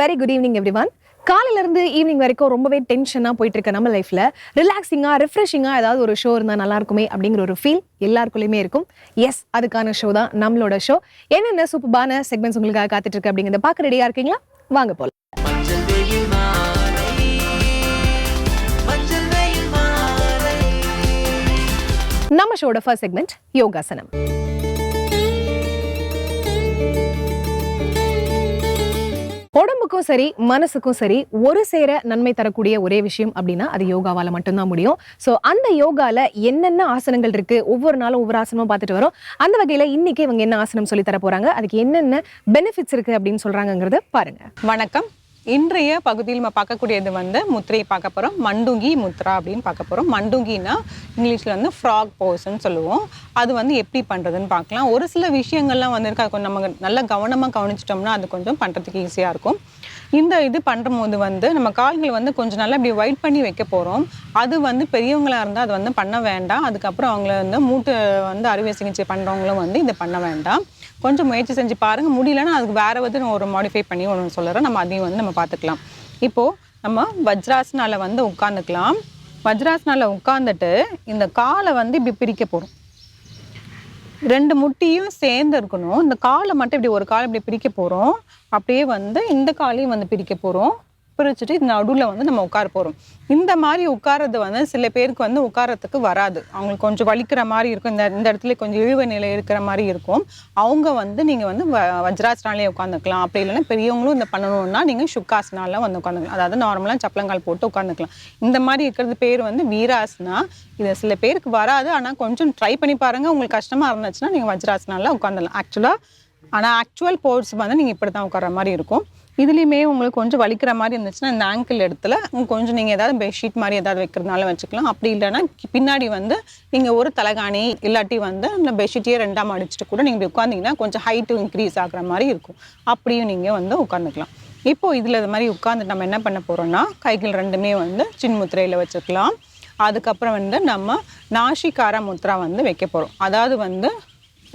Very good evening every one காலையில இருந்து evening வரைக்கும் ரொம்பவே டென்ஷனா போயிட்டு இருக்க நம்ம லைஃப்ல ரிலாக்ஸிங்கா ரிஃப்ரெஷிங்கா ஏதாவது ஒரு ஷோ இருந்தால் நல்லா இருக்குமே அப்படிங்கிற ஒரு ஃபீல் எல்லாருக்குள்ளயுமே இருக்கும். எஸ் அதுக்கான ஷோ தான் நம்மளோட ஷோ என்னென்ன சூப்பர்பான செக்மெண்ட்ஸ் உங்களுக்காக காத்துட்டு இருக்கு அப்படிங்கிறத பார்க்க ரெடியா இருக்கீங்களா? வாங்க போல நம்ம ஷோட ஃபர்ஸ்ட் செக்மெண்ட் யோகாசனம். உடம்புக்கும் சரி மனசுக்கும் சரி ஒரு சேர நன்மை தரக்கூடிய ஒரே விஷயம் அப்படின்னா அது யோகாவால் மட்டும்தான் முடியும். ஸோ அந்த யோகாவில் என்னென்ன ஆசனங்கள் இருக்கு? ஒவ்வொரு நாளும் ஒவ்வொரு ஆசனமும் பார்த்துட்டு வரோம். அந்த வகையில் இன்னைக்கு இவங்க என்ன ஆசனம் சொல்லி தர போறாங்க? அதுக்கு என்னென்ன பெனிஃபிட்ஸ் இருக்கு அப்படின்னு சொல்றாங்கங்கிறத பாருங்க. வணக்கம். இன்றைய பகுதியில் நம்ம பார்க்கக்கூடியது வந்து முத்திரையை பார்க்க போகிறோம் மண்டுங்கி முத்ரா அப்படின்னு பார்க்க போகிறோம் மண்டுங்கினா இங்கிலீஷில் வந்து ஃப்ராக் போஸ்ன்னு சொல்லுவோம். அது வந்து எப்படி பண்ணுறதுன்னு பார்க்கலாம். ஒரு சில விஷயங்கள்லாம் வந்துருக்கு. அது கொஞ்சம் நம்ம நல்லா கவனமாக கவனிச்சிட்டோம்னா அது கொஞ்சம் பண்ணுறதுக்கு ஈஸியாக இருக்கும். இந்த இது பண்ணும்போது வந்து நம்ம கால்கள் வந்து கொஞ்சம் நல்லா இப்படி ஒயிட் பண்ணி வைக்க போகிறோம் அது வந்து பெரியவங்களாக இருந்தால் அது வந்து பண்ண வேண்டாம். அதுக்கப்புறம் அவங்கள வந்து மூட்டு வந்து அறுவை சிகிச்சை பண்ணுறவங்களும் வந்து இதை பண்ண வேண்டாம். கொஞ்சம் முயற்சி செஞ்சு பாருங்கள் முடியலன்னா அதுக்கு வேறு வந்து நான் ஒரு மாடிஃபை பண்ணி ஒன்று சொல்லுறேன் நம்ம அதையும் வந்து நம்ம பார்த்துக்கலாம் இப்போது நம்ம வஜ்ராசனால வந்து உட்காந்துக்கலாம் வஜ்ராசனால உட்காந்துட்டு இந்த காலை வந்து இப்படி பிரிக்க போகிறோம் ரெண்டு முட்டியும் சேர்ந்து இருக்கணும். இந்த காலை மட்டும் இப்படி ஒரு காலை இப்படி பிரிக்க போகிறோம் அப்படியே வந்து இந்த காலையும் வந்து பிரிக்க போகிறோம் பிரிச்சுட்டு இந்த நடுவில் வந்து நம்ம உட்கார போகிறோம் இந்த மாதிரி உட்கார்றது வந்து சில பேருக்கு வந்து உட்காரத்துக்கு வராது. அவங்களுக்கு கொஞ்சம் வலிக்கிற மாதிரி இருக்கும். இந்த இந்த இடத்துல கொஞ்சம் இழுவை நிலை இருக்கிற மாதிரி இருக்கும். அவங்க வந்து நீங்கள் வந்து வ வஜ்ராசனாலே உட்காந்துக்கலாம் அப்படி இல்லைன்னா பெரியவங்களும் இந்த பண்ணணும்னா நீங்கள் சுக்காசனால வந்து உட்காந்துக்கலாம் அதாவது நார்மலாக சப்பளங்கால் போட்டு உட்காந்துக்கலாம் இந்த மாதிரி இருக்கிறது பேர் வந்து வீராசனா. இது சில பேருக்கு வராது. ஆனால் கொஞ்சம் ட்ரை பண்ணி பாருங்கள் உங்களுக்கு கஷ்டமாக இருந்துச்சுன்னா நீங்கள் வஜ்ராசனால உட்காந்துடலாம் ஆக்சுவலாக ஆனால் ஆக்சுவல் போர்ஸ் வந்து நீங்கள் இப்படி தான் உட்கார மாதிரி இருக்கும். இதுலேயுமே உங்களுக்கு கொஞ்சம் வலிக்கிற மாதிரி இருந்துச்சுன்னா இந்த ஆங்கிள் இடத்துல கொஞ்சம் நீங்கள் ஏதாவது பெட்ஷீட் மாதிரி ஏதாவது வைக்கிறதுனால வச்சுக்கலாம். அப்படி இல்லைன்னா பின்னாடி வந்து நீங்கள் ஒரு தலைகாணி இல்லாட்டி வந்து இந்த பெட்ஷீட்டையே ரெண்டாம் அடிச்சுட்டு கூட நீங்கள் உட்காந்தீங்கன்னா உட்காந்திங்கன்னா கொஞ்சம் ஹைட்டு இன்க்ரீஸ் ஆகுற மாதிரி இருக்கும். அப்படியும் நீங்கள் வந்து உட்காந்துக்கலாம் இப்போ இதில் இது மாதிரி உட்காந்து நம்ம என்ன பண்ண போகிறோம்னா கைகள் ரெண்டுமே வந்து சின்முத்திரையில் வச்சுக்கலாம். அதுக்கப்புறம் வந்து நம்ம நாஷிகார முத்ரா வந்து வைக்க போகிறோம் அதாவது வந்து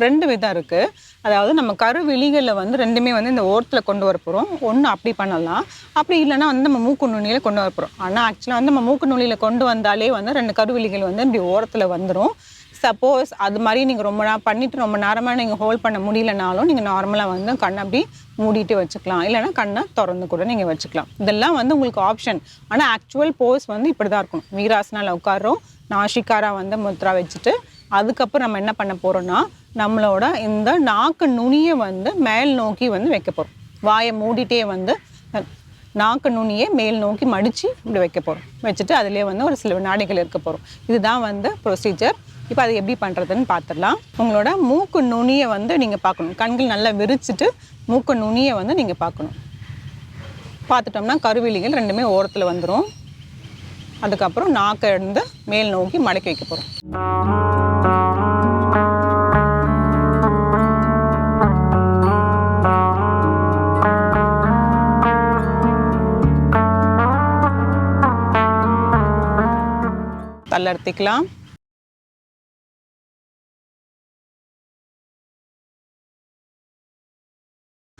ரெண்டு விதம் இருக்குது அதாவது நம்ம கருவிழிகளில் வந்து ரெண்டுமே வந்து இந்த ஓரத்தில் கொண்டு வர போகிறோம் ஒன்று அப்படி பண்ணலாம். அப்படி இல்லைன்னா வந்து நம்ம மூக்கு நுனியில் கொண்டு வர போகிறோம் ஆனால் ஆக்சுவலாக வந்து நம்ம மூக்கு நுனியில் கொண்டு வந்தாலே வந்து ரெண்டு கருவிழிகள் வந்து இப்படி ஓரத்தில் வந்துடும் சப்போஸ் அது மாதிரி நீங்கள் ரொம்ப நேரம் பண்ணிவிட்டு ரொம்ப நேரமாக நீங்கள் ஹோல்ட் பண்ண முடியலனாலும் நீங்கள் நார்மலாக வந்து கண்ணை அப்படி மூடிட்டு வச்சுக்கலாம். இல்லைன்னா கண்ணை திறந்து கூட நீங்கள் வச்சுக்கலாம். இதெல்லாம் வந்து உங்களுக்கு ஆப்ஷன் ஆனால் ஆக்சுவல் போஸ் வந்து இப்படி தான் இருக்கும் வீராசனால் உட்காரோம் நாஷிக்காராக வந்து முத்ரா வச்சுட்டு அதுக்கப்புறம் நம்ம என்ன பண்ண போகிறோம்னா நம்மளோட இந்த நாக்கு நுனியை வந்து மேல் நோக்கி வந்து வைக்க போகிறோம் வாயை மூடிட்டே வந்து நாக்கு நுனியை மேல் நோக்கி மடித்து இப்படி வைக்க போகிறோம் வச்சுட்டு அதிலே வந்து ஒரு சில வினாடிகள் இருக்க போகிறோம் இதுதான் வந்து ப்ரொசீஜர் இப்போ அதை எப்படி பண்ணுறதுன்னு பார்த்துடலாம் உங்களோட மூக்கு நுனியை வந்து நீங்கள் பார்க்கணும். கண்கள் நல்லா விரிச்சிட்டு மூக்கு நுனியை வந்து நீங்கள் பார்க்கணும். பார்த்துட்டோம்னா கருவிலிகள் ரெண்டுமே ஓரத்தில் வந்துடும் அதுக்கப்புறம் நாக்கை இருந்து மேல் நோக்கி மடக்கி வைக்க போகிறோம் தள்ளர்த்திக்கலாம்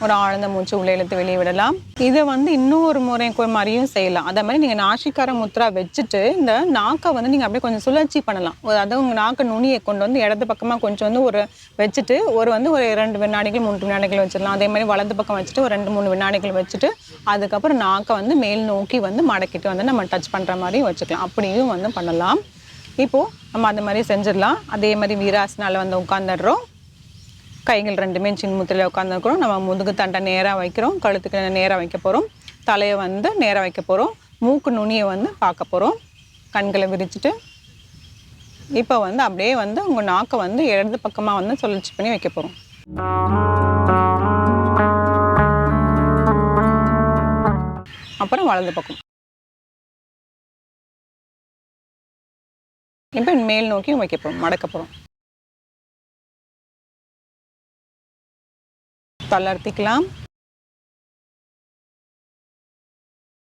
ஒரு ஆழ்ந்த மூச்சு உள்ளே இழுத்து வெளியே விடலாம். இதை வந்து இன்னும் ஒரு முறை மாதிரியும் செய்யலாம். அதே மாதிரி நீங்கள் நாசிக்கார முத்ரா வச்சுட்டு இந்த நாக்கை வந்து நீங்கள் அப்படியே கொஞ்சம் சுழற்சி பண்ணலாம். ஒரு- அதாவது உங்கள் நாக்கை நுனியை கொண்டு வந்து இடது பக்கமாக கொஞ்சம் வந்து ஒரு வச்சுட்டு ஒரு வந்து ஒரு ரெண்டு வினாடிகள் மூன்று வினாடிகள் வச்சிடலாம். அதே மாதிரி வலது பக்கம் வச்சுட்டு ஒரு ரெண்டு மூணு வினாடிகள் வச்சுட்டு அதுக்கப்புறம் நாக்கை வந்து மேல் நோக்கி வந்து மடக்கிட்டு வந்து நம்ம டச் பண்ணுற மாதிரி வச்சுக்கலாம். அப்படியும் வந்து பண்ணலாம். இப்போது நம்ம அந்த மாதிரி செஞ்சிடலாம். அதே மாதிரி வீராசனால் வந்து உட்காந்துடுறோம் கைகள் ரெண்டுமே சின்முத்திரையில் உட்காந்துருக்குறோம் நம்ம முதுகு தண்டை நேராக வைக்கிறோம். கழுத்துக்கு நேராக வைக்க போகிறோம் தலையை வந்து நேராக வைக்க போகிறோம் மூக்கு நுனியை வந்து பார்க்க போகிறோம் கண்களை விரிச்சிட்டு. இப்போ வந்து அப்படியே வந்து உங்கள் நாக்கை வந்து இடது பக்கமாக வந்து சுழற்சி பண்ணி வைக்க போகிறோம் அப்புறம் வலது பக்கம். இப்போ மேல் நோக்கியும் வைக்க போகிறோம் மடக்க போகிறோம் தளர்த்திக்கலாம்.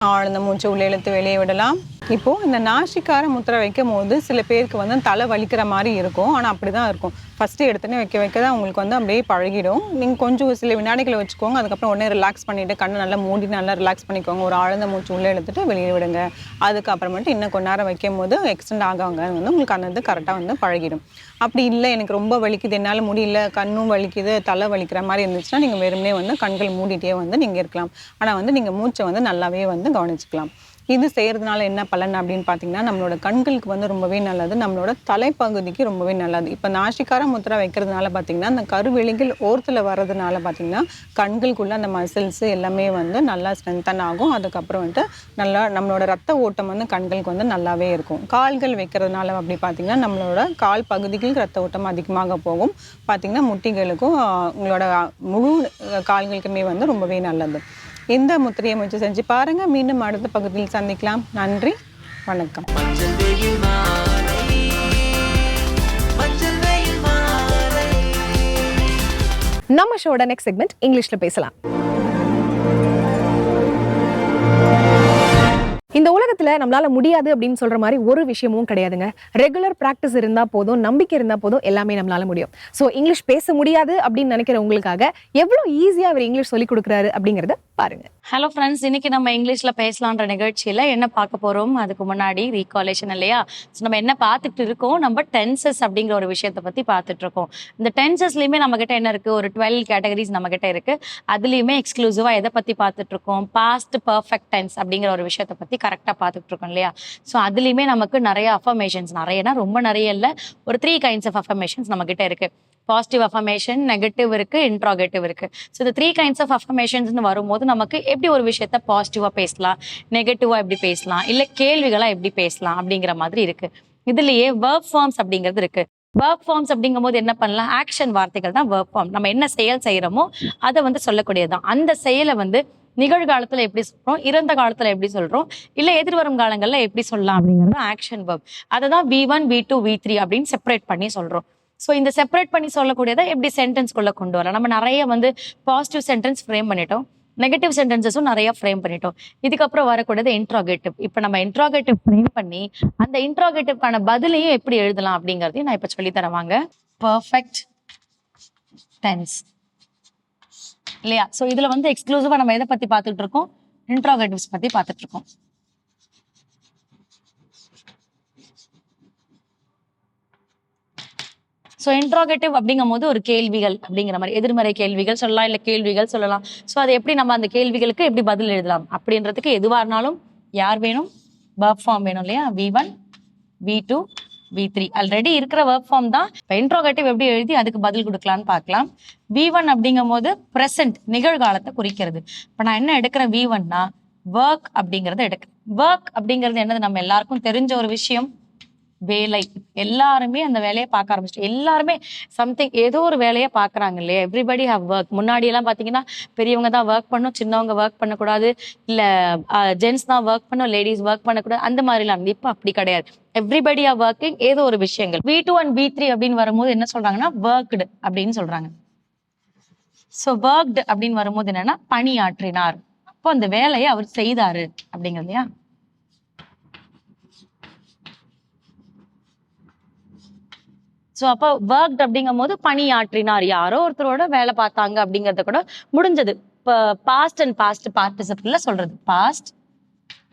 ஆழ்ந்த மூச்சு உள்ளே இழுத்து வெளியே விடலாம். இப்போ இந்த நாசிக்கார முத்திரை வைக்கும் போது சில பேருக்கு வந்து தலை வலிக்கிற மாதிரி இருக்கும். ஆனால் அப்படி தான் இருக்கும். ஃபஸ்ட்டு எடுத்தோடனே வைக்க வைக்க தான் உங்களுக்கு வந்து அப்படியே பழகிடும். நீங்கள் கொஞ்சம் சில வினாடிகளை வச்சுக்கோங்க. அதுக்கப்புறம் உடனே ரிலாக்ஸ் பண்ணிவிட்டு கண்ணை நல்லா மூடி நல்லா ரிலாக்ஸ் பண்ணிக்கோங்க. ஒரு ஆழ்ந்த மூச்சு உள்ளே இழுத்துட்டு வெளியே விடுங்க. அதுக்கப்புறமேட்டு இன்னும் கொஞ்ச நேரம் வைக்கும் போது எக்ஸ்டெண்ட் ஆகாங்க வந்து உங்களுக்கு அந்த இது கரெக்டாக வந்து பழகிடும். அப்படி இல்லை எனக்கு ரொம்ப வலிக்குது என்னால் முடியல கண்ணும் வலிக்குது தலை வலிக்கிற மாதிரி இருந்துச்சுன்னா நீங்கள் வெறுமனே வந்து கண்கள் மூடிட்டே வந்து நீங்கள் இருக்கலாம். ஆனால் வந்து நீங்கள் மூச்சை வந்து நல்லாவே வந்து கவனிச்சுக்கலாம். இது செய்கிறதுனால என்ன பலன் அப்படின்னு பார்த்தீங்கன்னா நம்மளோட கண்களுக்கு வந்து ரொம்பவே நல்லது. நம்மளோட தலைப்பகுதிக்கு ரொம்பவே நல்லது. இப்போ நாசிக்கார முத்திரை வைக்கிறதுனால பார்த்தீங்கன்னா அந்த கருவெளிகள் ஓரத்தில் வர்றதுனால பார்த்தீங்கன்னா கண்களுக்குள்ள அந்த மசில்ஸ் எல்லாமே வந்து நல்லா ஸ்ட்ரென்தன் ஆகும். அதுக்கப்புறம் வந்துட்டு நல்லா நம்மளோட ரத்த ஓட்டம் வந்து கண்களுக்கு வந்து நல்லாவே இருக்கும். கால்கள் வைக்கிறதுனால அப்படி பார்த்தீங்கன்னா நம்மளோட கால் பகுதிகளுக்கு ரத்த ஓட்டம் அதிகமாக போகும். பார்த்தீங்கன்னா முட்டிகளுக்கும் உங்களோட முழு கால்களுக்குமே வந்து ரொம்பவே நல்லது. இந்த முத்திரையை முயற்சி செஞ்சு பாருங்க. மீண்டும் அடுத்த பகுதியில் சந்திக்கலாம். நன்றி. வணக்கம். நம்ம ஷோட நெக்ஸ்ட் செக்மெண்ட் இங்கிலீஷ்ல பேசலாம். இல்லை நம்மளால் நம்மளால முடியாது அப்படின்னு சொல்ற மாதிரி ஒரு விஷயமும் கிடையாதுங்க. ரெகுலர் ப்ராக்டிஸ் இருந்தா போதும் நம்பிக்கை இருந்தா போதும் எல்லாமே நம்மளால முடியும். ஸோ இங்கிலீஷ் பேச முடியாது அப்படின்னு நினைக்கிற உங்களுக்காக எவ்வளோ ஈஸியா அவர் இங்கிலீஷ் சொல்லிக் கொடுக்குறாரு அப்படிங்கிறத பாருங்க. ஹலோ ஃப்ரெண்ட்ஸ் இன்னைக்கு நம்ம இங்கிலீஷ்ல பேசலான்ற நிகழ்ச்சியில என்ன பார்க்க போறோம்? அதுக்கு முன்னாடி ரீகாலேஷன் இல்லையா? ஸோ நம்ம என்ன பார்த்துட்டு இருக்கோம்? நம்ம டென்சஸ் அப்படிங்கிற ஒரு விஷயத்தை பத்தி பார்த்துட்டு இருக்கோம். இந்த டென்சஸ்லயுமே நம்ம கிட்ட என்ன இருக்கு? ஒரு டுவெல் கேட்டகரிஸ் நம்ம கிட்ட இருக்கு. அதுலயுமே எக்ஸ்க்ளூசிவா எதை பத்தி பார்த்துட்டு இருக்கோம்? பாஸ்ட் பர்ஃபெக்ட் டென்ஸ் அப்படிங்கிற ஒரு விஷயத்தை பத்தி கரெக்டா பார்த்து இருக்கோம் இல்லையா? ஸோ அதுலேயுமே நமக்கு நிறைய அஃபர்மேஷன்ஸ் நிறையனா ரொம்ப நிறைய இல்லை ஒரு த்ரீ கைண்ட்ஸ் ஆஃப் அஃபர்மேஷன்ஸ் நம்மக்கிட்ட இருக்குது இருக்கு. பாசிட்டிவ் அஃபர்மேஷன் நெகட்டிவ் இருக்கு இன்ட்ராகேட்டிவ் இருக்கு. ஸோ இந்த த்ரீ கைண்ட்ஸ் ஆஃப் அஃபர்மேஷன்ஸ்னு வரும்போது நமக்கு எப்படி ஒரு விஷயத்த பாசிட்டிவா பேசலாம் நெகட்டிவா எப்படி பேசலாம் இல்லை கேள்விகளா எப்படி பேசலாம் அப்படிங்கிற மாதிரி இருக்கு. இதுலயே ஒர்க் ஃபார்ம்ஸ் அப்படிங்கிறது இருக்கு. ஒர்க் ஃபார்ம்ஸ் அப்படிங்கும்போது என்ன பண்ணலாம்? ஆக்ஷன் வார்த்தைகள் தான் ஒர்க் ஃபார்ம் நம்ம என்ன செயல் செய்கிறோமோ அதை வந்து சொல்லக்கூடியதுதான். அந்த செயலை வந்து நிகழ்காலத்துல எப்படி சொல்றோம்? இறந்த காலத்துல எப்படி சொல்றோம்? இல்ல எதிர்வரும் காலங்கள்ல எப்படி சொல்லலாம் அப்படிங்கிறது ஆக்ஷன் வேர்ப் அதை தான் V one V two V three அப்படின்னு செப்பரேட் பண்ணி சொல்றோம். ஸோ இந்த செப்பரேட் பண்ணி சொல்லக்கூடியதை எப்படி சென்டென்ஸ்குள்ள கொண்டு வரலாம்? நம்ம நிறைய வந்து பாசிட்டிவ் சென்டென்ஸ் ஃப்ரேம் பண்ணிட்டோம். நெகட்டிவ் சென்டென்சஸும் நிறைய ஃப்ரேம் பண்ணிட்டோம். இதுக்கப்புறம் வரக்கூடியது இன்ட்ராகேட்டிவ் இப்போ நம்ம இன்ட்ராகேட்டிவ் ஃப்ரேம் பண்ணி அந்த இன்ட்ராகேட்டிவ்க்கான பதிலையும் எப்படி எழுதலாம் அப்படிங்கிறதையும் நான் இப்போ சொல்லி தருவாங்க பர்ஃபெக்ட் டென்ஸ் இல்லையா? ஸோ இதுல வந்து எக்ஸ்க்ளூசிவாக நம்ம எதை பத்தி பார்த்துட்டு இருக்கோம் இன்ட்ராகேட்டிவ்ஸ் பத்தி பார்த்துட்டு இருக்கோம் ஸோ இன்ட்ராகேட்டிவ் அப்படிங்கும் போது ஒரு கேள்விகள் அப்படிங்கிற மாதிரி எதிர்மறை கேள்விகள் சொல்லலாம் இல்லை கேள்விகள் சொல்லலாம். ஸோ அதை எப்படி நம்ம அந்த கேள்விகளுக்கு எப்படி பதில் எழுதலாம்? அப்படின்றதுக்கு எதுவாக இருந்தாலும் யார் வேணும்? பர்ஃபார்ம் வேணும் இல்லையா? V one V two V three already இருக்கிற ஒர்க் ஃபார்ம் தான் இப்போ இன்ட்ரோகேட்டிவ் எப்படி எழுதி அதுக்கு பதில் கொடுக்கலான்னு பார்க்கலாம். வி ஒன் அப்படிங்கும் போது ப்ரெசன்ட் நிகழ்காலத்தை குறிக்கிறது. இப்போ நான் என்ன எடுக்கிறேன்? வி ஒன்னா ஒர்க் அப்படிங்கறத எடுக்கிறேன். ஒர்க் அப்படிங்கிறது என்னது? நம்ம எல்லாருக்கும் தெரிஞ்ச ஒரு விஷயம். வேலை. எல்லாருமே அந்த வேலையை பார்க்க ஆரம்பிச்சிட்டு எல்லாருமே சம்திங் ஏதோ ஒரு வேலையை பார்க்குறாங்க இல்லையா? எவ்ரிபடி ஹவ் ஒர்க் முன்னாடி எல்லாம் பார்த்தீங்கன்னா பெரியவங்க தான் ஒர்க் பண்ணும் சின்னவங்க ஒர்க் பண்ணக்கூடாது. இல்லை ஜென்ட்ஸ் தான் ஒர்க் பண்ணும் லேடிஸ் ஒர்க் பண்ணக்கூடாது. அந்த மாதிரிலாம் இருந்து இப்போ அப்படி கிடையாது. எவ்ரிபடி ஆர் ஒர்க்கிங் ஏதோ ஒரு விஷயங்கள். B two and B three அப்படின்னு வரும்போது என்ன சொல்றாங்கன்னா ஒர்க்டு அப்படின்னு சொல்றாங்க. ஸோ ஒர்க்டு அப்படின்னு வரும்போது என்னன்னா பணியாற்றினார். அப்போ அந்த வேலையை அவர் செய்தாரு அப்படிங்கிறது இல்லையா? ஸோ அப்போ ஒர்க் அப்படிங்கும் போது பணியாற்றினார் யாரோ ஒருத்தரோட வேலை பார்த்தாங்க அப்படிங்கறத கூட முடிஞ்சது. இப்போ பாஸ்ட் அண்ட் பாஸ்ட் பார்ட்டிசிபிள்ல சொல்றது. பாஸ்ட்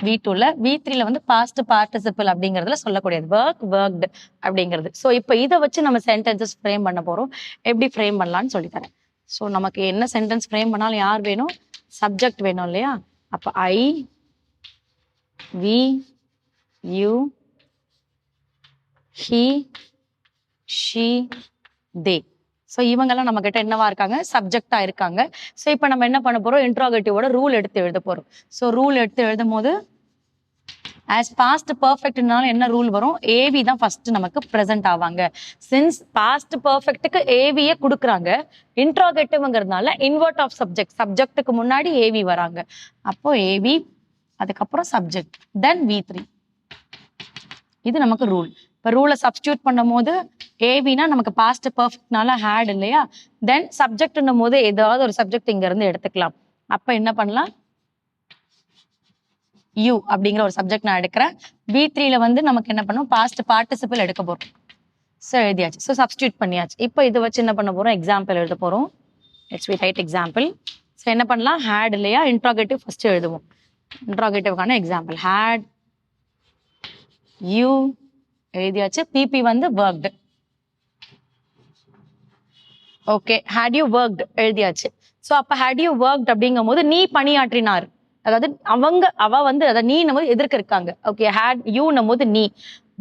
வி டூல வி த்ரீல வந்து பாஸ்ட் பார்ட்டிசிபிள் அப்படிங்கறதுல சொல்லக்கூடியது. ஒர்க் ஒர்க்டு அப்படிங்கிறது. ஸோ இப்போ இதை வச்சு நம்ம சென்டென்சஸ் ஃப்ரேம் பண்ண போறோம். எப்படி ஃப்ரேம் பண்ணலாம்னு சொல்லித்தரேன் ஸோ நமக்கு என்ன சென்டென்ஸ் ஃப்ரேம் பண்ணாலும் யார் வேணும்? சப்ஜெக்ட் வேணும் இல்லையா? அப்போ I we you he she they so இவங்கெல்லாம் நம்ம கிட்ட என்னவா இருக்காங்க? சப்ஜெக்டா இருக்காங்க. ஸோ இப்போ நம்ம என்ன பண்ண போறோம்? இன்ட்ராகேட்டிவோட ரூல் எடுத்து எழுத போறோம். ஸோ ரூல் எடுத்து எழுதும் போது ஆஸ் பாஸ்ட் பர்ஃபெக்ட்னால என்ன ரூல் வரும்? ஏவி தான் ஃபர்ஸ்ட் நமக்கு ப்ரெசென்ட் ஆவாங்க. சின்ஸ் பாஸ்ட் பர்ஃபெக்ட்டுக்கு ஏவியே கொடுக்குறாங்க இன்ட்ராகேட்டிவ்ங்கிறதுனால இன்வெர்ட் ஆஃப் சப்ஜெக்ட் சப்ஜெக்ட்டுக்கு முன்னாடி ஏவி வராங்க. அப்போ ஏவி அதுக்கப்புறம் சப்ஜெக்ட் தென் வி த்ரீ இது நமக்கு ரூல் இப்போ ரூலை சப்ஸ்டியூட் பண்ணும் போது ஏவினா நமக்கு பாஸ்ட் பர்ஃபெக்ட்னால ஹேட் இல்லையா? தென் சப்ஜெக்ட்னும் போது ஏதாவது ஒரு சப்ஜெக்ட் இங்கேருந்து எடுத்துக்கலாம். அப்போ என்ன பண்ணலாம்? யூ அப்படிங்கிற ஒரு சப்ஜெக்ட் நான் எடுக்கிறேன். பி த்ரீல வந்து நமக்கு என்ன பண்ணும்? பாஸ்ட் பார்ட்டிசிபிள் எடுக்க போகிறோம் ஸோ எழுதியாச்சு. ஸோ சப்ஸ்டியூட் பண்ணியாச்சு. இப்போ இதை வச்சு என்ன பண்ண போகிறோம் எக்ஸாம்பிள் எழுத போகிறோம் it's we write example so என்ன பண்ணலாம்? ஹேட் இல்லையா? இன்ட்ராகேட்டிவ் ஃபஸ்ட்டு எழுதுவோம். இன்ட்ராகேட்டிவ்கான எக்ஸாம்பிள் ஹேட் யூ எழுதியாச்சு. பிபி வந்து worked okay had you worked எழுதியாச்சு. ஸோ அப்போ ஹேட் யூ ஒர்க்ட் அப்படிங்கும் போது நீ பணியாற்றினார். அதாவது அவங்க அவ வந்து அதை நீன்னும் போது எதிர்க்க இருக்காங்க ஓகே ஹேட் யூன்னும் போது நீ.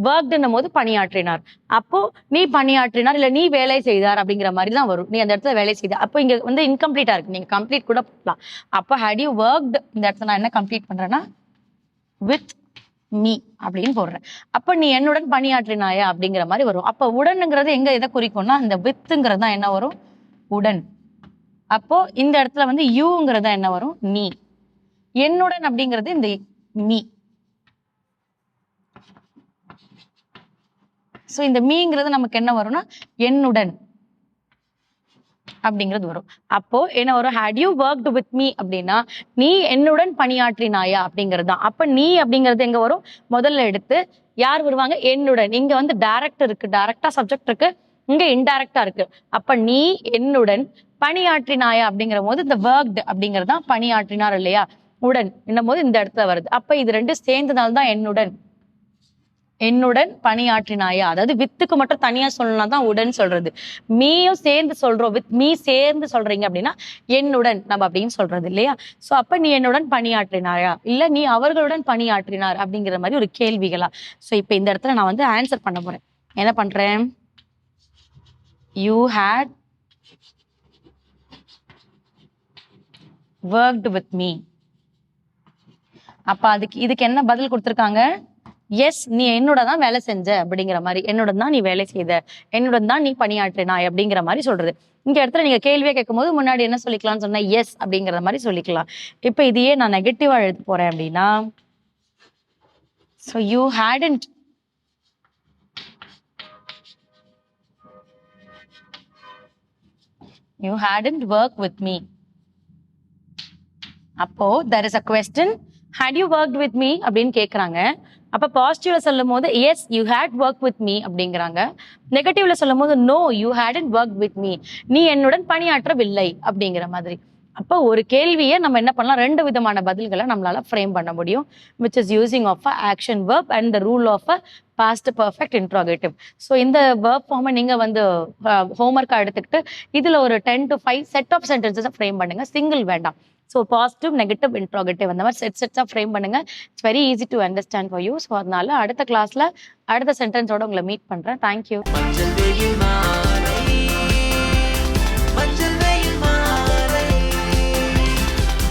ஒர்க்டுன்னும் போது பணியாற்றினார். அப்போ நீ பணியாற்றினார் இல்ல நீ வேலை செய்தார் அப்படிங்கிற மாதிரி தான் வரும். நீ அந்த இடத்துல வேலை செய்தார் அப்போ இங்க வந்து இன்கம்ப்ளீட்டாக இருக்கு. நீங்க கம்ப்ளீட் கூட பண்ணலாம் அப்போ ஹேட் யூ ஒர்க்டு இந்த இடத்துல நான் என்ன கம்ப்ளீட் பண்றேன்னா வித் மீ அப்படின்னு போடுறேன். அப்ப நீ என்னுடன் பணியாற்றினாயா அப்படிங்கிற மாதிரி வரும். அப்ப உடனுங்கிறது எங்க எதை குறிக்கும்னா இந்த வித்துங்கிறது தான் என்ன வரும்? உடன். அப்போ இந்த இடத்துல வந்து யூங்கிறது தான் என்ன வரும்? நீ. என்னுடன் அப்படிங்கிறது இந்த மீ. சோ இந்த மீங்கிறது நமக்கு என்ன வரும்னா என்னுடன். அப்படிங்கிறது வரும். அப்போ என்ன வரும்? Had you worked with me அப்படின்னா நீ என்னுடன் பணியாற்றினாயா அப்படிங்கிறது தான். அப்ப நீ அப்படிங்கிறது எங்க வரும்? முதல்ல எடுத்து யார் வருவாங்க? என்னுடன். இங்க வந்து டைரக்ட் இருக்கு. டைரக்டா சப்ஜெக்ட் இருக்கு. இங்க இன்டைரக்டா இருக்கு. அப்ப நீ என்னுடன் பணியாற்றினாயா அப்படிங்கிற போது இந்த ஒர்க்டு அப்படிங்கிறது தான் பணியாற்றினார் இல்லையா? உடன். என்னும் போது இந்த இடத்துல வருது. அப்ப இது ரெண்டும் சேர்ந்ததால் தான் என்னுடன். என்னுடன் பணியாற்றினாயா? அதாவது வித்துக்கு மட்டும் தனியா சொல்லலாம் தான் உடன் சொல்றது. மீயும் சேர்ந்து சொல்றோம். வித் மீ சேர்ந்து சொல்றீங்க அப்படின்னா என்னுடன் நம்ம அப்படின்னு சொல்றது இல்லையா? சோ அப்ப நீ என்னுடன் பணியாற்றினாயா? இல்ல நீ அவர்களுடன் பணியாற்றினார் அப்படிங்கிற மாதிரி ஒரு கேள்விகளா? சோ இப்ப இந்த இடத்துல நான் வந்து ஆன்சர் பண்ண போறேன். என்ன பண்றேன்? You had worked with me அப்ப அதுக்கு இதுக்கு என்ன பதில் கொடுத்துருக்காங்க? எஸ் நீ என்னோட தான் வேலை செஞ்ச அப்படிங்கிற மாதிரி. என்னோட தான் நீ வேலை செய்த. என்னோட தான் நீ பணியாற்றினாய் அப்படிங்கிற மாதிரி சொல்றது. இங்க இடத்துல நீங்க கேள்வியை கேட்கும்போது முன்னாடி என்ன சொல்லிக்கலாம்னு சொன்னா எஸ் அப்படிங்கிற மாதிரி சொல்லிக்கலாம். இப்ப இதையே நான் நெகட்டிவா எழுத போறேன் அப்படின்னா so you hadn't you hadn't work with me அப்போ there is a question had you work with me அப்படின்னு கேக்குறாங்க. அப்ப பாசிட்டிவ்ல சொல்லும் போது yes you had work with me அப்படிங்கிறாங்க. நெகட்டிவ்ல சொல்லும் போது no you had work with me நீ என்னுடன் பணியாற்றவில்லை அப்படிங்கிற மாதிரி. அப்போ ஒரு கேள்வியை நம்ம என்ன பண்ணலாம்? ரெண்டு விதமான பதில்களை நம்மளால ஃப்ரேம் பண்ண முடியும் which is using of a action verb and the rule of a past perfect interrogative so இந்த வேர்ப் ஃபார்மை நீங்கள் வந்து ஹோம்ஒர்க்காக எடுத்துக்கிட்டு இதில் ஒரு ten to five set of சென்டென்சஸை frame பண்ணுங்க. சிங்கிள் வேண்டாம். ஸோ பாசிட்டிவ் நெகட்டிவ் இன்ட்ரோகேட்டிவ் அந்த மாதிரி செட் செட்ஸாக ஃப்ரேம் பண்ணுங்க. It's very easy to understand for you so அதனால அடுத்த கிளாஸ்ல அடுத்த சென்டென்ஸோட உங்களை மீட் பண்ணுறேன் தேங்க்யூ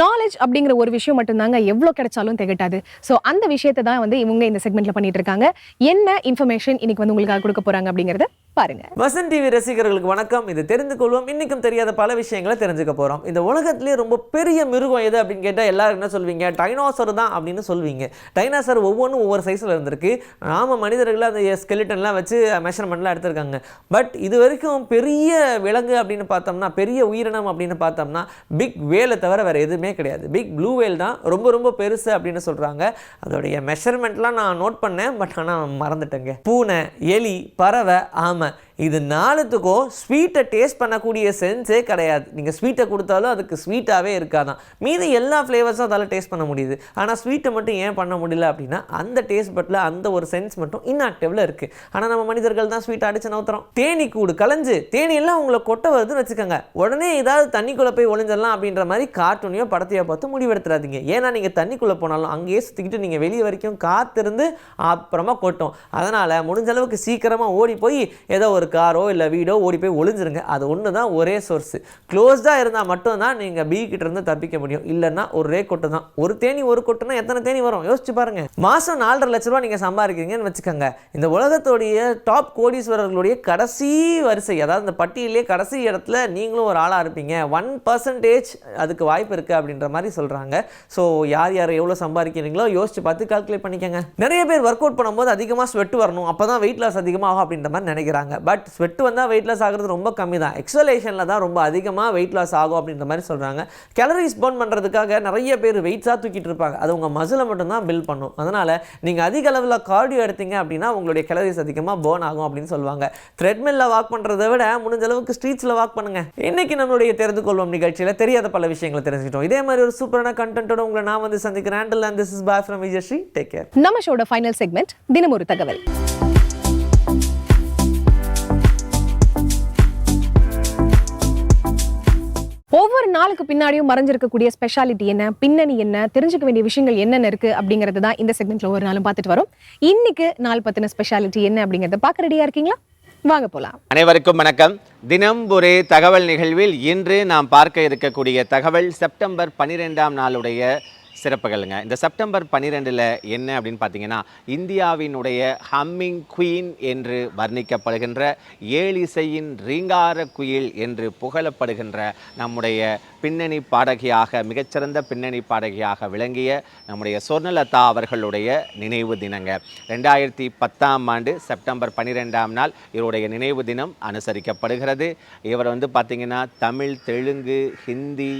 நாலேஜ் அப்படிங்கிற ஒரு விஷயம் மட்டும்தாங்க எவ்வளோ கிடைச்சாலும் திகட்டாது. ஸோ அந்த விஷயத்தை தான் வந்து இவங்க இந்த செக்மெண்ட்ல பண்ணிட்டு இருக்காங்க என்ன இன்ஃபர்மேஷன் இன்னைக்கு வந்து உங்களுக்காக கொடுக்க போறாங்க அப்படிங்கறத பாருங்க. வசன் டிவி ரசிகர்களுக்கு வணக்கம். இது தெரிந்து கொள்வோம். இன்னைக்கும் தெரியாத பல விஷயங்களை தெரிஞ்சுக்க போறோம். இந்த உலகத்திலேயே ரொம்ப பெரிய மிருகம் எது அப்படின்னு கேட்டால் எல்லாரும் என்ன சொல்வீங்க? டைனோசர் தான் அப்படின்னு சொல்வீங்க. டைனோசர் ஒவ்வொன்றும் ஒவ்வொரு சைஸில் இருந்திருக்கு. நாம மனிதர்கள் அந்த ஸ்கெலிட்டன்லாம் வச்சு மெஷர்மெண்ட்லாம் எடுத்திருக்காங்க. பட் இது வரைக்கும் பெரிய விலங்கு அப்படின்னு பார்த்தோம்னா பெரிய உயிரினம் அப்படின்னு பார்த்தோம்னா பிக் வேலை தவிர வேற எதுவுமே கிடையாது. பிக் ப்ளூ வேல் தான் ரொம்ப ரொம்ப பெருசு அப்படின்னு சொல்கிறாங்க அதோடைய மெஷர்மெண்ட்லாம் நான் நோட் பண்ணேன் பட் ஆனால் மறந்துட்டேங்க. பூனை எலி பறவை ஆமை இது நாலுத்துக்கும் ஸ்வீட்டை டேஸ்ட் பண்ணக்கூடிய சென்ஸே கிடையாது. நீங்கள் ஸ்வீட்டை கொடுத்தாலும் அதுக்கு ஸ்வீட்டாகவே இருக்காதான். மீதி எல்லா ஃப்ளேவர்ஸும் அதால் டேஸ்ட் பண்ண முடியுது. ஆனால் ஸ்வீட்டை மட்டும் ஏன் பண்ண முடியல அப்படின்னா அந்த டேஸ்ட் பட்டில் அந்த ஒரு சென்ஸ் மட்டும் இன்ஆக்டிவில் இருக்குது ஆனால் நம்ம மனிதர்கள் தான் ஸ்வீட் அடிச்சு நவுத்துறோம். தேனி கூடு கலைஞ்சு தேனி எல்லாம் உங்களை கொட்ட வருதுன்னு வச்சுக்கோங்க. உடனே ஏதாவது தண்ணிக்குள்ளே போய் ஒளிஞ்சிடலாம் அப்படின்ற மாதிரி கார்ட்டூனையோ படத்தையோ பார்த்து முடிவெடுத்துறாதீங்க. ஏன்னா நீங்கள் தண்ணிக்குள்ளே போனாலும் அங்கேயே சுற்றிக்கிட்டு நீங்கள் வெளியே வரைக்கும் காத்திருந்து அப்புறமா கொட்டும். அதனால் முடிஞ்ச அளவுக்கு சீக்கிரமாக ஓடி போய் ஏதோ ஒரு காரோ இல்லை வீடோ ஓடி போய் ஒளிஞ்சிருங்க. அது ஒன்று தான் ஒரே சோர்ஸு க்ளோஸ்டாக இருந்தால் மட்டும்தான் நீங்கள் பீ கிட்ட இருந்து தப்பிக்க முடியும். இல்லைன்னா ஒரே கொட்டு தான். ஒரு தேனி ஒரு கொட்டுனா எத்தனை தேனி வரும்? யோசிச்சு பாருங்க. மாதம் நாலரை லட்ச ரூபா நீங்கள் சம்பாதிக்கிறீங்கன்னு வச்சுக்கோங்க. இந்த உலகத்துடைய டாப் கோடீஸ்வரர்களுடைய கடைசி வரிசை அதாவது இந்த பட்டியலே கடைசி இடத்துல நீங்களும் ஒரு ஆளாக இருப்பீங்க. ஒன் பர்சன்டேஜ் அதுக்கு வாய்ப்பு இருக்குது அப்படின்ற மாதிரி சொல்கிறாங்க ஸோ யார் யார் எவ்வளோ சம்பாதிக்கிறீங்களோ யோசிச்சு பார்த்து கால்குலேட் பண்ணிக்கோங்க. நிறைய பேர் ஒர்க் அவுட் பண்ணும்போது அதிகமாக ஸ்வெட் வரணும். அப்போ தான் வெயிட் லாஸ் அதிகமாகும் அப்படின்ற மாதிரி நினைக்கிறாங்க. பட் பட் ஸ்வெட் வந்தால் வெயிட் லாஸ் ஆகிறது ரொம்ப கம்மி தான் எக்ஸலேஷனில் தான் ரொம்ப அதிகமாக வெயிட் லாஸ் ஆகும் அப்படின்ற மாதிரி சொல்கிறாங்க கேலரிஸ் பர்ன் பண்ணுறதுக்காக நிறைய பேர் வெயிட்ஸாக தூக்கிட்டு இருப்பாங்க. அது உங்கள் மசிலை மட்டும்தான் பில்ட் பண்ணும். அதனால் நீங்கள் அதிக அளவில் கார்டியோ எடுத்தீங்க அப்படின்னா உங்களுடைய கேலரிஸ் அதிகமாக பேர்ன் ஆகும் அப்படின்னு சொல்லுவாங்க. த்ரெட்மில்ல வாக் பண்ணுறதை விட முடிஞ்ச அளவுக்கு ஸ்ட்ரீட்ஸில் வாக் பண்ணுங்க. இன்னைக்கு நம்மளுடைய தெரிந்து கொள்வோம் நிகழ்ச்சியில் தெரியாத பல விஷயங்களை தெரிஞ்சுக்கிட்டோம். இதே மாதிரி ஒரு சூப்பரான கண்டென்ட்டோட உங்களை நான் வந்து சந்திக்கிறேன். And this is bye from Vijayashree take care நம்ம ஷோட ஃபைனல் செக்மெண்ட் தினம் ஒரு தகவல். ஒவ்வொரு நாளுக்கு பின்னாடியும் மறைஞ்சிருக்கக்கூடிய ஸ்பெஷாலிட்டி என்ன பின்னணி என்ன தெரிஞ்சுக்க வேண்டிய விஷயங்கள் என்னென்ன இருக்கு அப்படிங்கிறது தான் இந்த செக்மெண்ட்ல ஒவ்வொரு நாளும் பார்த்துட்டு வரும். இன்னைக்கு நாள் பத்தின ஸ்பெஷாலிட்டி என்ன அப்படிங்கறத பார்க்க ரெடியா இருக்கீங்களா? வாங்க போலாம். அனைவருக்கும் வணக்கம். தினம் ஒரு தகவல் நிகழ்வில் இன்று நாம் பார்க்க இருக்கக்கூடிய தகவல் செப்டம்பர் பன்னிரெண்டாம் நாளுடைய சிறப்புகளுங்க இந்த செப்டம்பர் பன்னிரெண்டில் என்ன அப்படின்னு பார்த்தீங்கன்னா இந்தியாவினுடைய ஹம்மிங் குயின் என்று வர்ணிக்கப்படுகின்ற ஏழிசையின் ரீங்கார குயில் என்று புகழப்படுகின்ற நம்முடைய பின்னணி பாடகியாக மிகச்சிறந்த பின்னணி பாடகியாக விளங்கிய நம்முடைய சொர்ணலதா அவர்களுடைய நினைவு தினங்க. ரெண்டாயிரத்தி பத்தாம் ஆண்டு செப்டம்பர் பன்னிரெண்டாம் நாள் இவருடைய நினைவு தினம் அனுசரிக்கப்படுகிறது. இவர் வந்து பார்த்திங்கன்னா தமிழ் தெலுங்கு ஹிந்தி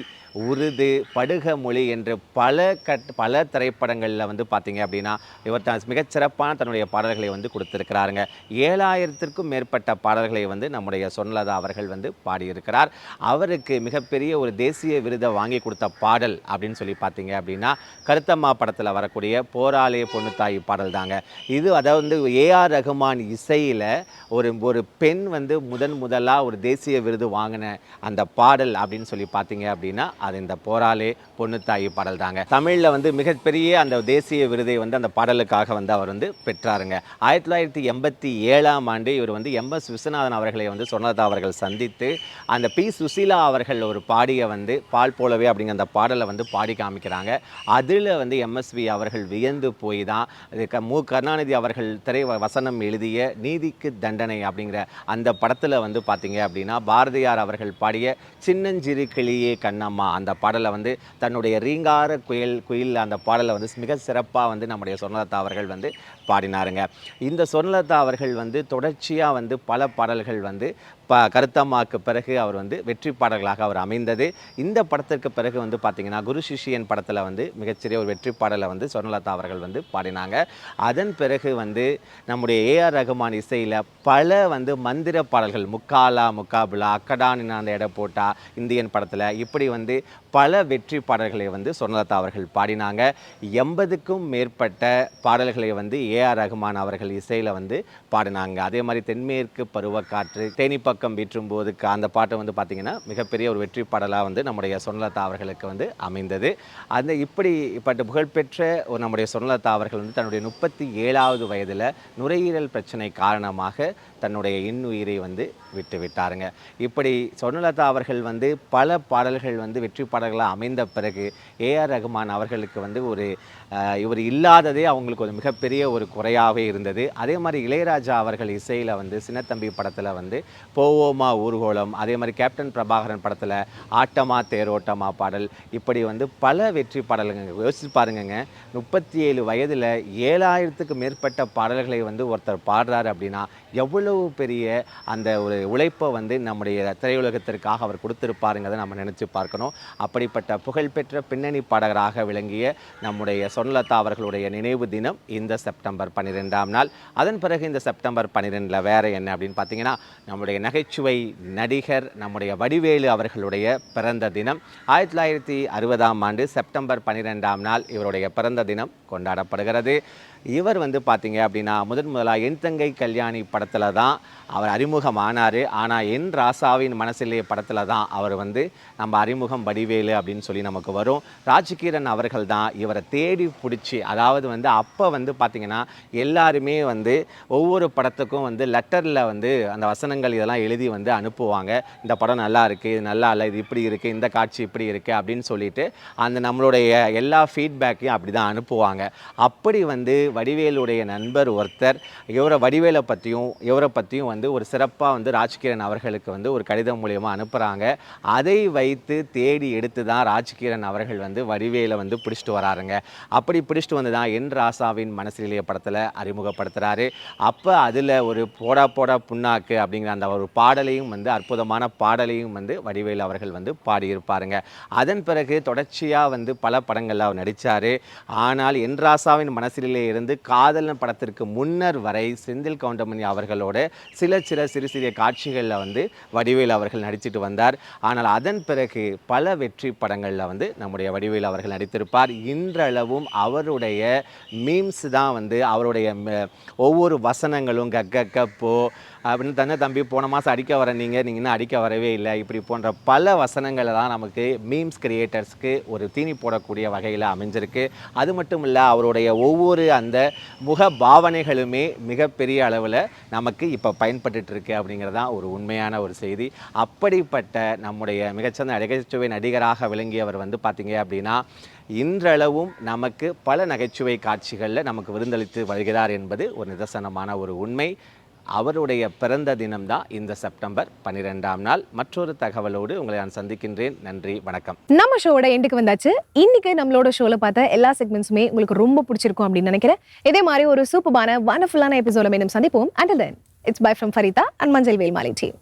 உருது படுக மொழி என்று பல கட் பல திரைப்படங்களில் வந்து பார்த்தீங்க அப்படின்னா இவர் தான் மிகச்சிறப்பான தன்னுடைய பாடல்களை வந்து கொடுத்துருக்கிறாருங்க. ஏழாயிரத்திற்கும் மேற்பட்ட பாடல்களை வந்து நம்முடைய சொன்னலதா அவர்கள் வந்து பாடியிருக்கிறார். அவருக்கு மிகப்பெரிய ஒரு தேசிய விருதை வாங்கி கொடுத்த பாடல் அப்படின்னு சொல்லி பார்த்தீங்க அப்படின்னா கருத்தம்மா படத்தில் வரக்கூடிய போராளே பொண்ணுத்தாய் பாடல் தாங்க இது அதாவது வந்து ஏஆர் ரகுமான் இசையில் ஒரு ஒரு பெண் வந்து முதன் முதலாக ஒரு தேசிய விருது வாங்கின அந்த பாடல் அப்படின்னு சொல்லி பார்த்தீங்க அப்படின்னா அது இந்த போராளே பொண்ணுத்தாயி பாடல் தாங்க. தமிழில் வந்து மிகப்பெரிய அந்த தேசிய விருதை வந்து அந்த பாடலுக்காக வந்து அவர் வந்து பெற்றாருங்க. ஆயிரத்தி தொள்ளாயிரத்தி எண்பத்தி ஏழாம் ஆண்டு இவர் வந்து எம் எஸ் விஸ்வநாதன் அவர்களை வந்து சொன்னதா அவர்கள் சந்தித்து அந்த பி சுசீலா அவர்கள் ஒரு பாடிய வந்து பால் போலவே அப்படிங்கிற அந்த பாடலை வந்து பாடி காமிக்கிறாங்க. அதில் வந்து எம்எஸ்வி அவர்கள் வியந்து போய் தான் இது க- மு கருணாநிதி அவர்கள் திரை வ- வசனம் எழுதிய நீதிக்கு தண்டனை அப்படிங்கிற அந்த படத்தில் வந்து பார்த்தீங்க அப்படின்னா பாரதியார் அவர்கள் பாடிய சின்னஞ்சிறு கிளியே கண்ணம்மா அந்த பாடலை வந்து தன்னுடைய ரீங்கார குயில் குயில் அந்த பாடலை வந்து மிக சிறப்பாக வந்து நம்முடைய சொர்ணலதா அவர்கள் வந்து பாடினாருங்க. இந்த சொர்ணலதா அவர்கள் வந்து தொடர்ச்சியாக வந்து பல பாடல்கள் வந்து ப கருத்தம்மாவுக்கு பிறகு அவர் வந்து வெற்றி பாடல்களாக அவர் அமைந்தது. இந்த படத்திற்கு பிறகு வந்து பார்த்திங்கன்னா குரு சிஷியன் படத்தில் வந்து மிகச்சிறிய ஒரு வெற்றி பாடலை வந்து சொர்ணலதா அவர்கள் வந்து பாடினாங்க. அதன் பிறகு வந்து நம்முடைய ஏஆர் ரகுமான் இசையில் பல வந்து மந்திர பாடல்கள் முக்காலா முக்காபுலா அக்கடான்னு அந்த எடை போட்டா இந்தியன் படத்தில் இப்படி வந்து பல வெற்றி பாடல்களை வந்து சொர்ணலதா அவர்கள் பாடினாங்க. எண்பதுக்கும் மேற்பட்ட பாடல்களை வந்து ஏஆர் ரகுமான் அவர்கள் இசையில் வந்து பாடினாங்க. அதே மாதிரி தென்மேற்கு பருவக்காற்று தேனிப்பக்கம் வீற்றும் போதுக்கு அந்த பாட்டு வந்து பார்த்திங்கன்னா மிகப்பெரிய ஒரு வெற்றி பாடலாக வந்து நம்முடைய சொர்ணலதா அவர்களுக்கு வந்து அமைந்தது. அந்த இப்படி இப்பட்ட புகழ்பெற்ற ஒரு நம்முடைய சொர்ணலதா அவர்கள் வந்து தன்னுடைய முப்பத்தி ஏழாவது வயதில் நுரையீரல் பிரச்சனை காரணமாக தன்னுடைய இன்னுயிரை வந்து விட்டு விட்டாருங்க. இப்படி சொர்ணலதா அவர்கள் வந்து பல பாடல்கள் வந்து வெற்றி பாடல் பாடல்களாக அமைந்த பிறகு ஏஆர் ரகுமான் அவர்களுக்கு வந்து ஒரு இவர் இல்லாததே அவங்களுக்கு ஒரு மிகப்பெரிய ஒரு குறையாகவே இருந்தது. அதே மாதிரி இளையராஜா அவர்கள் இசையில் வந்து சின்னத்தம்பி படத்தில் வந்து போவோமா ஊர்கோலம் அதே மாதிரி கேப்டன் பிரபாகரன் படத்தில் ஆட்டமா தேரோட்டமா பாடல் இப்படி வந்து பல வெற்றி பாடல்கள் யோசிச்சு பாருங்கங்க. முப்பத்தி ஏழு வயதில் ஏழாயிரத்துக்கு மேற்பட்ட பாடல்களை வந்து ஒருத்தர் பாடுறாரு அப்படின்னா எவ்வளவு பெரிய அந்த ஒரு உழைப்பை வந்து நம்முடைய திரையுலகத்திற்காக அவர் கொடுத்துருப்பாருங்கிறத நம்ம நினச்சி பார்க்கணும். அப்படிப்பட்ட புகழ்பெற்ற பின்னணி பாடகராக விளங்கிய நம்முடைய சொன்னலதா அவர்களுடைய நினைவு தினம் இந்த செப்டம்பர் பன்னிரெண்டாம் நாள். அதன் பிறகு இந்த செப்டம்பர் பன்னிரெண்டில் வேறு என்ன அப்படின்னு பார்த்தீங்கன்னா நம்முடைய நகைச்சுவை நடிகர் நம்முடைய வடிவேலு அவர்களுடைய பிறந்த தினம். ஆயிரத்தி தொள்ளாயிரத்தி அறுபதாம் ஆண்டு செப்டம்பர் பன்னிரெண்டாம் நாள் இவருடைய பிறந்த தினம் கொண்டாடப்படுகிறது. இவர் வந்து பார்த்தீங்க அப்படின்னா முதன் முதலாக என் தங்கை கல்யாணி படத்தில் தான் அவர் அறிமுகம் ஆனார் ஆனால் என் ராசாவின் மனசிலே படத்தில் தான் அவர் வந்து நம்ம அறிமுகம் வடிவேலு அப்படின்னு சொல்லி நமக்கு வரும். ராஜ்கிரண் அவர்கள் தான் இவரை தேடி பிடிச்சி அதாவது வந்து அப்போ வந்து பார்த்திங்கன்னா எல்லாருமே வந்து ஒவ்வொரு படத்துக்கும் வந்து லெட்டரில் வந்து அந்த வசனங்கள் இதெல்லாம் எழுதி வந்து அனுப்புவாங்க. இந்த படம் நல்லா இருக்குது இது நல்லா இல்லை இது இப்படி இருக்குது இந்த காட்சி இப்படி இருக்குது அப்படின்னு சொல்லிட்டு அந்த நம்மளுடைய எல்லா ஃபீட்பேக்கையும் அப்படி தான் அனுப்புவாங்க. அப்படி வந்து வடிவேலுடைய நண்பர் ஒருத்தர் இவரை வடிவேலை பற்றியும் இவரை பற்றியும் வந்து ஒரு சிறப்பாக வந்து ராஜ்கிரண் அவர்களுக்கு வந்து ஒரு கடிதம் மூலயமா அனுப்புகிறாங்க அதை வைத்து தேடி எடுத்து தான் ராஜ்கிரண் அவர்கள் வந்து வடிவேலை வந்து பிடிச்சிட்டு வராருங்க. அப்படி பிடிச்சிட்டு வந்து தான் என் ராசாவின் மனசிலேயே படத்தில் அறிமுகப்படுத்துகிறாரு அப்போ அதில் ஒரு போடா போடா புண்ணாக்கு அப்படிங்கிற அந்த ஒரு பாடலையும் வந்து அற்புதமான பாடலையும் வந்து வடிவேல் அவர்கள் வந்து பாடியிருப்பாருங்க. அதன் பிறகு தொடர்ச்சியாக வந்து பல படங்களில் அவர் நடித்தார் ஆனால் என் ராசாவின் மனசிலே இருந்து காதலன் படத்திற்கு முன்னர் வரை செந்தில் கவுண்டமணி அவர்களோட சில சில சிறு சிறிய காட்சிகளில் வந்து வடிவேல் அவர்கள் நடிச்சிட்டு வந்தார். ஆனால் அதன் பிறகு பல வெற்றி படங்களில் வந்து நம்முடைய வடிவேல் அவர்கள் நடித்திருப்பார். இன்றளவும் அவருடைய மீம்ஸ் தான் வந்து அவருடைய ம- ஒவ்வொரு வசனங்களும் கக்க கப்போ அப்படின்னு தானே தம்பி போன மாதம் அடிக்க வர நீங்கள் நீங்கள் இன்னும் அடிக்க வரவே இல்லை. இப்படி போன்ற பல வசனங்களை தான் நமக்கு மீம்ஸ் கிரியேட்டர்ஸ்க்கு ஒரு தீனி போடக்கூடிய வகையில் அமைஞ்சிருக்கு. அது மட்டும் இல்லை அவருடைய ஒவ்வொரு அந்த முக பாவனைகளுமே மிகப்பெரிய அளவில் நமக்கு இப்போ பயன்பட்டுட்டு இருக்கு அப்படிங்கிறது தான் ஒரு உண்மையான ஒரு செய்தி. அப்படிப்பட்ட நம்முடைய மிகச்சிறந்த நகைச்சுவை நடிகராக விளங்கியவர் வந்து பார்த்தீங்க அப்படின்னா இன்றளவும் நமக்கு பல நகைச்சுவை காட்சிகளில் நமக்கு விருந்தளித்து வருகிறார் என்பது ஒரு நிதர்சனமான ஒரு உண்மை. அவருடைய பிறந்த தினம்தான் இந்த செப்டம்பர் பன்னிரெண்டாம் நாள். மற்றொரு தகவலோடு உங்களை நான் சந்திக்கின்றேன். நன்றி வணக்கம். நம்ம ஷோவோட எண்டுக்கு வந்தாச்சு. இன்னைக்கு நம்மளோட ஷோல பார்த்த எல்லா செக்மெண்ட்ஸுமே உங்களுக்கு ரொம்ப பிடிச்சிருக்கும் அப்படின்னு நினைக்கிறேன். இதே மாதிரி ஒரு சூப்பரான வண்டர்ஃபுல்லான எபிசோட மீண்டும் சந்திப்போம். And then it's bye from Farida and மஞ்சள் வேல்மாலி டீம்